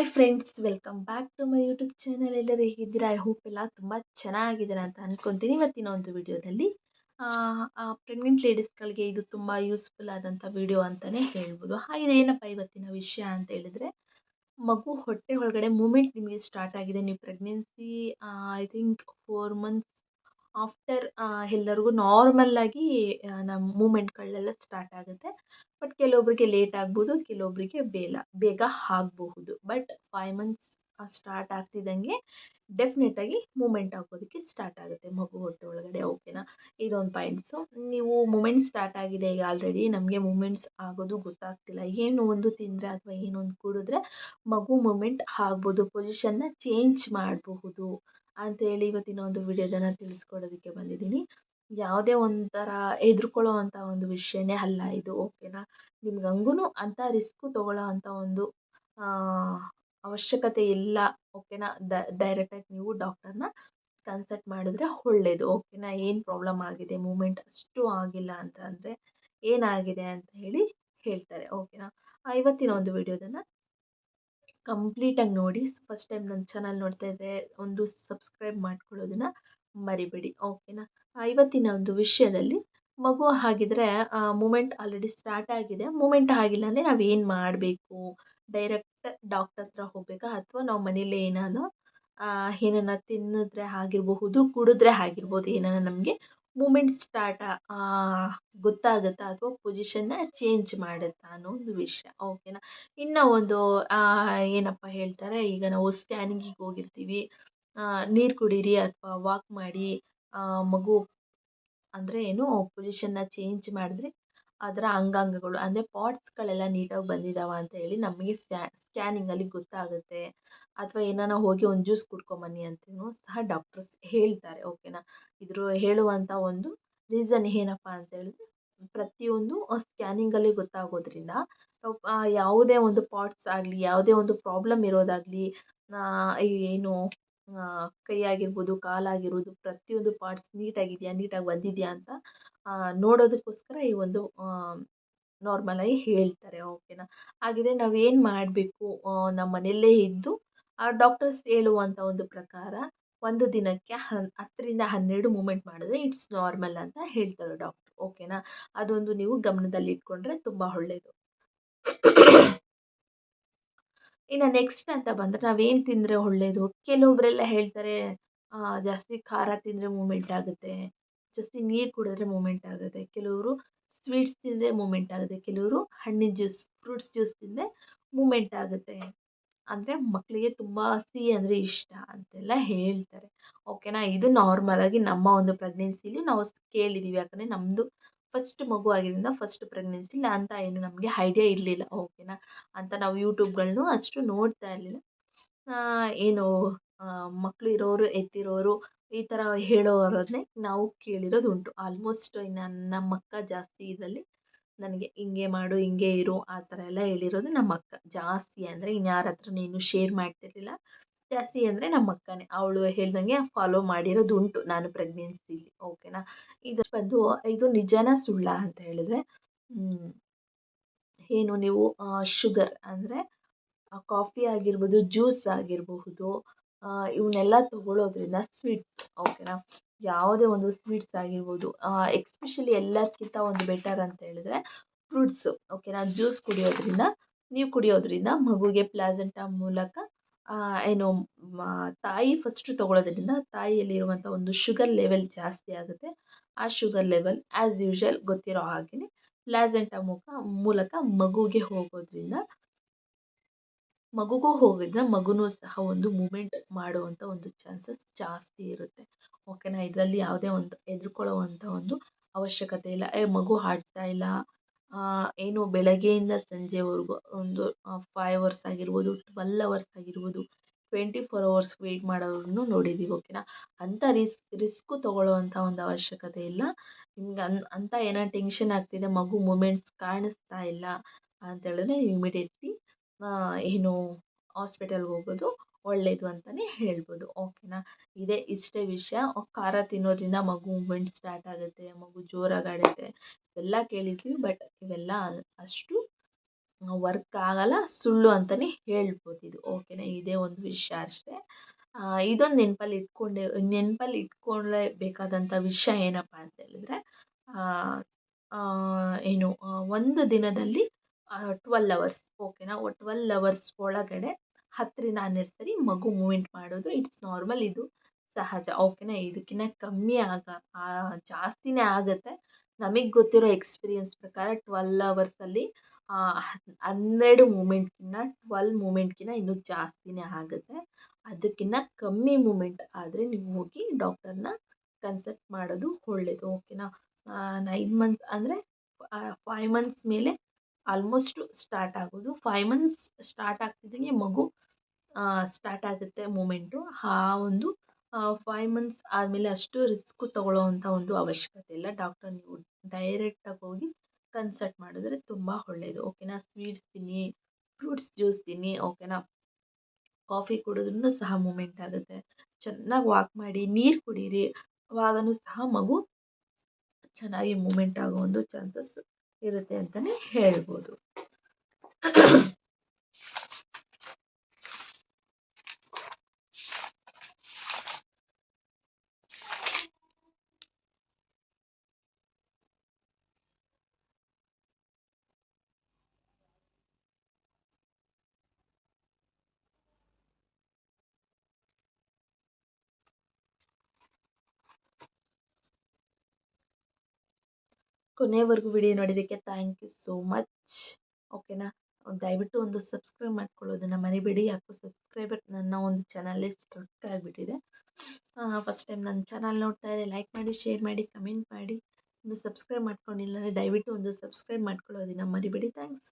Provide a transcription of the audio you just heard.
Hi friends welcome back to my YouTube channel ಎಲ್ಲರೂ ಹೇಗಿದ್ದೀರಾ? I hope ಎಲ್ಲ ತುಂಬ ಚೆನ್ನಾಗಿದ್ದೀರಾ ಅಂತ ಅಂದ್ಕೊತೀನಿ ಇವತ್ತಿನ ಒಂದು ವಿಡಿಯೋದಲ್ಲಿ. ಪ್ರೆಗ್ನೆಂಟ್ ಲೇಡೀಸ್ಗಳಿಗೆ ಇದು ತುಂಬ ಯೂಸ್ಫುಲ್ ಆದಂಥ ವಿಡಿಯೋ ಅಂತಲೇ ಹೇಳ್ಬೋದು. ಹಾಗೆ ಏನಪ್ಪ ಇವತ್ತಿನ ವಿಷಯ ಅಂತ ಹೇಳಿದ್ರೆ, ಮಗು ಹೊಟ್ಟೆ ಒಳಗಡೆ ಮೂಮೆಂಟ್ ನಿಮಗೆ ಸ್ಟಾರ್ಟ್ ಆಗಿದೆ. ನೀವು pregnancy I think four months after ಎಲ್ಲರಿಗೂ ನಾರ್ಮಲ್ಲಾಗಿ ನಮ್ಮ ಮೂಮೆಂಟ್ಗಳೆಲ್ಲ ಸ್ಟಾರ್ಟ್ ಆಗುತ್ತೆ. ಬಟ್ ಕೆಲವೊಬ್ಬರಿಗೆ ಲೇಟ್ ಆಗ್ಬೋದು ಕೆಲವೊಬ್ಬರಿಗೆ ಬೇಗ ಬೇಗ ಆಗಬಹುದು. ಬಟ್ ಫೈವ್ ಮಂತ್ಸ್ ಸ್ಟಾರ್ಟ್ ಆಗ್ತಿದ್ದಂಗೆ ಡೆಫಿನೆಟಾಗಿ ಮೂಮೆಂಟ್ ಆಗೋದಕ್ಕೆ ಸ್ಟಾರ್ಟ್ ಆಗುತ್ತೆ, ಮಗು ಹೊಟ್ಟೆ ಒಳಗಡೆ. ಓಕೆನಾ ಇದೊಂದು ಪಾಯಿಂಟ್ಸು ನೀವು ಮೂಮೆಂಟ್ ಸ್ಟಾರ್ಟ್ ಆಗಿದೆ ಈಗ ಆಲ್ರೆಡಿ ನಮಗೆ ಮೂಮೆಂಟ್ಸ್ ಆಗೋದು ಗೊತ್ತಾಗ್ತಿಲ್ಲ. ಏನು ಒಂದು ತಿಂದರೆ ಅಥವಾ ಏನೊಂದು ಕುಡಿದ್ರೆ ಮಗು ಮೂಮೆಂಟ್ ಆಗ್ಬೋದು. ಪೊಸಿಷನ್ನ ಚೇಂಜ್ ಮಾಡಬಹುದು. ಅಂತೇಳಿ ಇವತ್ತಿನ ಒಂದು ವಿಡಿಯೋದನ್ನು ತಿಳಿಸ್ಕೊಡೋದಕ್ಕೆ ಬಂದಿದ್ದೀನಿ. ಯಾವುದೇ ಒಂಥರ ಹೆದ್ರುಕೊಳ್ಳೋ ಒಂದು ವಿಷಯನೇ ಅಲ್ಲ ಇದು ಓಕೆನಾ ನಿಮ್ಗೆ ಹಂಗೂ ಅಂಥ ರಿಸ್ಕು ತೊಗೊಳ್ಳೋ ಅಂಥ ಒಂದು ಅವಶ್ಯಕತೆ ಇಲ್ಲ ಓಕೆನಾ ಡೈರೆಕ್ಟಾಗಿ ನೀವು ಡಾಕ್ಟರ್ನ ಕನ್ಸಲ್ಟ್ ಮಾಡಿದ್ರೆ ಒಳ್ಳೆಯದು ಓಕೆನಾ ಏನು ಪ್ರಾಬ್ಲಮ್ ಆಗಿದೆ? ಮೂಮೆಂಟ್ ಅಷ್ಟು ಆಗಿಲ್ಲ ಅಂತ ಅಂದರೆ ಏನಾಗಿದೆ ಅಂತ ಹೇಳಿ ಹೇಳ್ತಾರೆ ಓಕೆನಾ ಇವತ್ತಿನ ಒಂದು ವಿಡಿಯೋದನ್ನು ಕಂಪ್ಲೀಟಾಗಿ ನೋಡಿ, ಫಸ್ಟ್ ಟೈಮ್ ನನ್ನ ಚಾನಲ್ ನೋಡ್ತಾ ಇದ್ದರೆ ಒಂದು ಸಬ್ಸ್ಕ್ರೈಬ್ ಮಾಡ್ಕೊಳ್ಳೋದನ್ನ ಮರಿಬೇಡಿ, ಓಕೆನಾ? ಇವತ್ತಿನ ಒಂದು ವಿಷಯದಲ್ಲಿ ಮಗು ಆಗಿದ್ರೆ ಮೂಮೆಂಟ್ ಆಲ್ರೆಡಿ ಸ್ಟಾರ್ಟ್ ಆಗಿದೆ. ಮೂಮೆಂಟ್ ಆಗಿಲ್ಲ ಅಂದರೆ ನಾವು ಏನು ಮಾಡಬೇಕು? ಡೈರೆಕ್ಟ್ ಡಾಕ್ಟರ್ ಹತ್ರ ಹೋಗಬೇಕಾ? ಅಥವಾ ನಾವು ಮನೇಲೇ ಏನಾದ್ರು ಏನನ್ನ ತಿನ್ನಿದ್ರೆ ಆಗಿರಬಹುದು, ಕುಡಿದ್ರೆ ಆಗಿರ್ಬೋದು ಏನಾರ ನಮಗೆ ಮೂಮೆಂಟ್ ಸ್ಟಾರ್ಟ್ ಗೊತ್ತಾಗುತ್ತಾ ಅಥವಾ ಪೊಸಿಷನ್ನ ಚೇಂಜ್ ಮಾಡುತ್ತಾ ಅನ್ನೋ ಒಂದು ವಿಷಯ. ಓಕೆನಾ? ಇನ್ನು ಒಂದು ಏನಪ್ಪ ಹೇಳ್ತಾರೆ, ಈಗ ನಾವು ಸ್ಕ್ಯಾನಿಂಗಿಗೆ ಹೋಗಿರ್ತೀವಿ ನೀರು ಕುಡೀರಿ ಅಥವಾ ವಾಕ್ ಮಾಡಿ ಮಗು, ಅಂದರೆ ಏನು, ಪೊಸಿಷನ್ನ ಚೇಂಜ್ ಮಾಡಿದ್ರೆ ಅದರ ಅಂಗಾಂಗಗಳು ಅಂದರೆ ಪಾರ್ಟ್ಸ್ಗಳೆಲ್ಲ ನೀಟಾಗಿ ಬಂದಿದ್ದಾವೆ ಅಂತ ಹೇಳಿ ನಮಗೆ ಸ್ಕ್ಯಾನಿಂಗಲ್ಲಿ ಗೊತ್ತಾಗುತ್ತೆ. ಅಥವಾ ಏನಾನ ಹೋಗಿ ಒಂದು ಜ್ಯೂಸ್ ಕುಡ್ಕೊಂಬನ್ನಿ ಅಂತಲೂ ಸಹ ಡಾಕ್ಟರ್ಸ್ ಹೇಳ್ತಾರೆ ಓಕೆನಾ ಇದ್ರ ಹೇಳುವಂಥ ಒಂದು ರೀಸನ್ ಏನಪ್ಪ ಅಂತ ಹೇಳಿದ್ರೆ ಪ್ರತಿಯೊಂದು ಸ್ಕ್ಯಾನಿಂಗಲ್ಲಿ ಗೊತ್ತಾಗೋದ್ರಿಂದ ಯಾವುದೇ ಒಂದು ಪಾರ್ಟ್ಸ್ ಆಗಲಿ, ಯಾವುದೇ ಒಂದು ಪ್ರಾಬ್ಲಮ್ ಇರೋದಾಗಲಿ ಏನು ಕೈ ಆಗಿರ್ಬೋದು ಕಾಲಾಗಿರ್ಬೋದು ಪ್ರತಿಯೊಂದು ಪಾರ್ಟ್ಸ್ ನೀಟಾಗಿದೆಯಾ, ನೀಟಾಗಿ ಬಂದಿದೆಯಾ ಅಂತ ನೋಡೋದಕ್ಕೋಸ್ಕರ ಈ ಒಂದು ನಾರ್ಮಲಾಗಿ ಹೇಳ್ತಾರೆ, ಓಕೆನಾ? ಹಾಗಿದ್ರೆ ನಾವೇನು ಮಾಡಬೇಕು? ನಮ್ಮ ಮನೆಯಲ್ಲೇ ಇದ್ದು ಡಾಕ್ಟರ್ಸ್ ಹೇಳುವಂಥ ಒಂದು ಪ್ರಕಾರ ಒಂದು ದಿನಕ್ಕೆ ಹತ್ತರಿಂದ ಹನ್ನೆರಡು ಮೂಮೆಂಟ್ ಮಾಡಿದ್ರೆ ಇಟ್ಸ್ ನಾರ್ಮಲ್ ಅಂತ ಹೇಳ್ತಾರೆ ಡಾಕ್ಟರ್, ಓಕೆನಾ? ಅದೊಂದು ನೀವು ಗಮನದಲ್ಲಿ ಇಟ್ಕೊಂಡ್ರೆ ತುಂಬ ಒಳ್ಳೆಯದು ಇನ್ನು ನೆಕ್ಸ್ಟ್ ಅಂತ ಬಂದರೆ ನಾವೇನು ತಿಂದರೆ ಒಳ್ಳೆಯದು ಕೆಲವೊಬ್ಬರೆಲ್ಲ ಹೇಳ್ತಾರೆ ಜಾಸ್ತಿ ಖಾರ ತಿಂದರೆ ಮೂಮೆಂಟ್ ಆಗುತ್ತೆ. ಜಾಸ್ತಿ ನೀರು ಕುಡಿದ್ರೆ ಮೂಮೆಂಟ್ ಆಗುತ್ತೆ. ಕೆಲವರು ಸ್ವೀಟ್ಸ್ ತಿಂದರೆ ಮೂಮೆಂಟ್ ಆಗುತ್ತೆ. ಕೆಲವರು ಹಣ್ಣಿನ ಜ್ಯೂಸ್, ಫ್ರೂಟ್ಸ್ ಜ್ಯೂಸ್ ತಿಂದರೆ ಮೂಮೆಂಟ್ ಆಗುತ್ತೆ. ಅಂದರೆ ಮಕ್ಕಳಿಗೆ ತುಂಬ ಸಿಹಿ ಅಂದರೆ ಇಷ್ಟ ಅಂತೆಲ್ಲ ಹೇಳ್ತಾರೆ. ಓಕೆನಾ ಇದು ನಾರ್ಮಲಾಗಿ ನಮ್ಮ ಒಂದು ಪ್ರೆಗ್ನೆನ್ಸಿಲಿ ನಾವು ಕೇಳಿದ್ದೀವಿ ಯಾಕಂದರೆ ನಮ್ಮದು ಫಸ್ಟ್ ಮಗು ಆಗಿದ್ದರಿಂದ ಫಸ್ಟ್ ಪ್ರೆಗ್ನೆನ್ಸಿಲಿ ಅಂತ ಏನು ನಮಗೆ ಐಡಿಯಾ ಇರಲಿಲ್ಲ. ಓಕೆನಾ ಅಂತ ನಾವು ಯೂಟ್ಯೂಬ್ಗಳನ್ನೂ ಅಷ್ಟು ನೋಡ್ತಾ ಇರಲಿಲ್ಲ. ಏನು ಮಕ್ಕಳು ಇರೋರು ಎತ್ತಿರೋರು, ಈ ಥರ ಹೇಳೋರನ್ನೇ ನಾವು ಕೇಳಿರೋದು ಉಂಟು ಆಲ್ಮೋಸ್ಟ್ ನಮ್ಮ ಅಕ್ಕ ಜಾಸ್ತಿ ಇದರಲ್ಲಿ ನನಗೆ ಹಿಂಗೆ ಮಾಡು, ಹಿಂಗೆ ಇರು, ಆ ಥರ ಎಲ್ಲ ಹೇಳಿರೋದು ನಮ್ಮ ಅಕ್ಕ. ಜಾಸ್ತಿ ಅಂದರೆ ಇನ್ಯಾರ ಹತ್ರನೂ ನೀನು ಶೇರ್ ಮಾಡ್ತಿರಲಿಲ್ಲ. ಜಾಸ್ತಿ ಅಂದರೆ ನಮ್ಮ ಅಕ್ಕನೇ. ಅವಳು ಹೇಳ್ದಂಗೆ ಫಾಲೋ ಮಾಡಿರೋದು ಉಂಟು ನಾನು ಪ್ರೆಗ್ನೆನ್ಸಿಲಿ ಓಕೆನಾ ಇದು ಬಂದು, ಇದು ನಿಜಾನ ಸುಳ್ಳ ಅಂತ ಹೇಳಿದ್ರೆ ಏನು ನೀವು ಶುಗರ್ ಅಂದರೆ ಕಾಫಿ ಆಗಿರ್ಬೋದು, ಜ್ಯೂಸ್ ಆಗಿರಬಹುದು ಇವನ್ನೆಲ್ಲ ತಗೊಳ್ಳೋದ್ರಿಂದ ಸ್ವೀಟ್ಸ್, ಓಕೆನಾ? ಯಾವುದೇ ಒಂದು ಸ್ವೀಟ್ಸ್ ಆಗಿರ್ಬೋದು ಎಕ್ಸ್ಪೆಷಲಿ ಎಲ್ಲದಕ್ಕಿಂತ ಒಂದು ಬೆಟರ್ ಅಂತ ಹೇಳಿದ್ರೆ ಫ್ರೂಟ್ಸು, ಓಕೆನಾ? ಜ್ಯೂಸ್ ಕುಡಿಯೋದ್ರಿಂದ, ನೀವು ಕುಡಿಯೋದ್ರಿಂದ ಮಗುಗೆ ಪ್ಲಾಸೆಂಟಾ ಮೂಲಕ ಏನು ತಾಯಿ ಫಸ್ಟು ತಗೊಳ್ಳೋದ್ರಿಂದ ತಾಯಿಯಲ್ಲಿರುವಂಥ ಒಂದು ಶುಗರ್ ಲೆವೆಲ್ ಜಾಸ್ತಿ ಆಗುತ್ತೆ. ಆ ಶುಗರ್ ಲೆವೆಲ್ ಆ್ಯಸ್ ಯೂಶ್ವಲ್ ಗೊತ್ತಿರೋ ಹಾಗೆಯೇ ಪ್ಲಾಸೆಂಟಾ ಮುಖ ಮೂಲಕ ಮಗುಗೆ ಹೋಗೋದ್ರಿಂದ ಮಗುಗೂ ಹೋಗಿದ್ರೆ ಮಗುನೂ ಸಹ ಒಂದು ಮೂಮೆಂಟ್ ಮಾಡುವಂಥ ಒಂದು ಚಾನ್ಸಸ್ ಜಾಸ್ತಿ ಇರುತ್ತೆ. ಓಕೆನಾ? ಇದರಲ್ಲಿ ಯಾವುದೇ ಒಂದು ಹೆದ್ರಿಕೊಳ್ಳುವಂಥ ಒಂದು ಅವಶ್ಯಕತೆ ಇಲ್ಲ. ಏ, ಮಗು ಹಾಡ್ತಾ ಇಲ್ಲ. ಏನು ಬೆಳಗ್ಗೆಯಿಂದ ಸಂಜೆವರೆಗೂ ಒಂದು ಫೈವ್ ಅವರ್ಸ್ ಆಗಿರ್ಬೋದು ಟ್ವೆಲ್ ಅವರ್ಸ್ ಆಗಿರ್ಬೋದು ಟ್ವೆಂಟಿ ಫೋರ್ ಅವರ್ಸ್ ವೇಟ್ ಮಾಡೋರನ್ನು ನೋಡಿದ್ದೀವಿ ಓಕೆನಾ? ಅಂಥ ರಿಸ್, ರಿಸ್ಕು ತೊಗೊಳ್ಳುವಂಥ ಒಂದು ಅವಶ್ಯಕತೆ ಇಲ್ಲ. ನಿಮ್ಗೆ ಅನ್ ಅಂಥ ಏನೋ ಟೆನ್ಷನ್ ಆಗ್ತಿದೆ, ಮಗು ಮೂಮೆಂಟ್ಸ್ ಕಾಣಿಸ್ತಾ ಇಲ್ಲ ಅಂತ ಹೇಳಿದ್ರೆ ಇಮಿಡಿಯೇಟ್ಲಿ ಏನು ಹಾಸ್ಪಿಟಲ್ಗೆ ಹೋಗೋದು ಒಳ್ಳೆಯದು ಅಂತಲೇ ಹೇಳ್ಬೋದು. ಓಕೆನಾ ಇದೇ ಇಷ್ಟೇ ವಿಷಯ. ಖಾರ ತಿನ್ನೋದ್ರಿಂದ ಮಗು ಮೂಮೆಂಟ್ ಸ್ಟಾರ್ಟ್ ಆಗುತ್ತೆ, ಮಗು ಜೋರಾಗಿ ಆಡುತ್ತೆ ಇವೆಲ್ಲ ಕೇಳಿದ್ವಿ ಬಟ್ ಇವೆಲ್ಲ ಅಷ್ಟು ವರ್ಕ್ ಆಗಲ್ಲ, ಸುಳ್ಳು ಅಂತಲೇ ಹೇಳ್ಬೋದು ಇದು. ಓಕೆನಾ ಇದೇ ಒಂದು ವಿಷಯ ಅಷ್ಟೇ. ಇದೊಂದು ನೆನಪಲ್ಲಿ ಇಟ್ಕೊಂಡೆ, ನೆನಪಲ್ಲಿ ಇಟ್ಕೊಳ್ಳೇಬೇಕಾದಂಥ ವಿಷಯ ಏನಪ್ಪ ಅಂತ ಹೇಳಿದ್ರೆ ಏನು ಒಂದು ದಿನದಲ್ಲಿ ಟ್ವೆಲ್ ಅವರ್ಸ್ ಓಕೆನಾ ಟ್ವೆಲ್ ಅವರ್ಸ್ ಒಳಗಡೆ ಹತ್ತರಿಂದ ಹನ್ನೆರಡು ಸರಿ ಮಗು ಮೂಮೆಂಟ್ ಮಾಡೋದು. ಇಟ್ಸ್ ನಾರ್ಮಲ್ ಇದು ಸಹಜ. ಓಕೆನಾ ಇದಕ್ಕಿಂತ ಕಮ್ಮಿ ಆಗ ಜಾಸ್ತಿನೇ ಆಗುತ್ತೆ. ನಮಗೆ ಗೊತ್ತಿರೋ ಎಕ್ಸ್ಪೀರಿಯನ್ಸ್ ಪ್ರಕಾರ ಟ್ವೆಲ್ ಅವರ್ಸಲ್ಲಿ ಹನ್ನೆರಡು ಮೂಮೆಂಟ್ಗಿನ್ನ ಟ್ವೆಲ್ ಮೂಮೆಂಟ್ಗಿನ್ನ ಇನ್ನೂ ಜಾಸ್ತಿನೇ ಆಗುತ್ತೆ. ಅದಕ್ಕಿಂತ ಕಮ್ಮಿ ಮೂಮೆಂಟ್ ಆದರೆ ನೀವು ಹೋಗಿ ಡಾಕ್ಟರ್ನ ಕನ್ಸಲ್ಟ್ ಮಾಡೋದು ಒಳ್ಳೆಯದು ಓಕೆನಾ ನೈನ್ ಮಂತ್ಸ್ ಅಂದರೆ ಫೈವ್ ಮಂತ್ಸ್ ಮೇಲೆ ಆಲ್ಮೋಸ್ಟು ಸ್ಟಾರ್ಟ್ ಆಗೋದು. ಫೈವ್ ಮಂತ್ಸ್ ಸ್ಟಾರ್ಟ್ ಆಗ್ತಿದ್ದಂಗೆ ಮಗು ಸ್ಟಾರ್ಟ್ ಆಗುತ್ತೆ ಮೂಮೆಂಟು ಆ ಒಂದು ಫೈವ್ ಮಂತ್ಸ್ ಆದಮೇಲೆ ಅಷ್ಟು ರಿಸ್ಕ್ ತಗೊಳ್ಳೋವಂಥ ಒಂದು ಅವಶ್ಯಕತೆ ಇಲ್ಲ. ಡಾಕ್ಟರ್ ನೀವು ಡೈರೆಕ್ಟಾಗಿ ಹೋಗಿ ಕನ್ಸಲ್ಟ್ ಮಾಡಿದ್ರೆ ತುಂಬ ಒಳ್ಳೆಯದು ಓಕೆನಾ ಸ್ವೀಟ್ಸ್ ತಿನ್ನಿ ಫ್ರೂಟ್ಸ್ ಜ್ಯೂಸ್ ತಿನ್ನಿ ಓಕೆನಾ ಕಾಫಿ ಕುಡಿದ್ರೂ ಸಹ ಮೂಮೆಂಟ್ ಆಗುತ್ತೆ. ಚೆನ್ನಾಗಿ ವಾಕ್ ಮಾಡಿ, ನೀರು ಕುಡೀರಿ ಅವಾಗಲೂ ಸಹ ಮಗು ಚೆನ್ನಾಗಿ ಮೂಮೆಂಟ್ ಆಗೋ ಒಂದು ಚಾನ್ಸಸ್ ಇರುತ್ತೆ ಅಂತಾನೆ ಹೇಳ್ಬೋದು. ಕೊನೆವರೆಗೂ ವಿಡಿಯೋ ನೋಡಿದ್ದಕ್ಕೆ ಥ್ಯಾಂಕ್ ಯು ಸೋ ಮಚ್ ಓಕೆನಾ ದಯವಿಟ್ಟು ಒಂದು ಸಬ್ಸ್ಕ್ರೈಬ್ ಮಾಡ್ಕೊಳ್ಳೋದನ್ನು ಮರಿಬೇಡಿ. ಯಾಕೋ ಸಬ್ಸ್ಕ್ರೈಬರ್ ನನ್ನ ಒಂದು ಚಾನಲ್ಲೇ ಸ್ಟ್ರಕ್ ಆಗಿಬಿಟ್ಟಿದೆ. ಫಸ್ಟ್ ಟೈಮ್ ನನ್ನ ಚಾನಲ್ ನೋಡ್ತಾ ಇದ್ದರೆ ಲೈಕ್ ಮಾಡಿ ಶೇರ್ ಮಾಡಿ ಕಮೆಂಟ್ ಮಾಡಿ. ಇನ್ನು ಸಬ್ಸ್ಕ್ರೈಬ್ ಮಾಡ್ಕೊಂಡಿಲ್ಲ ಅಂದರೆ ದಯವಿಟ್ಟು ಒಂದು ಸಬ್ಸ್ಕ್ರೈಬ್ ಮಾಡ್ಕೊಳ್ಳೋದನ್ನು ಮರಿಬೇಡಿ. ಥ್ಯಾಂಕ್ಸ್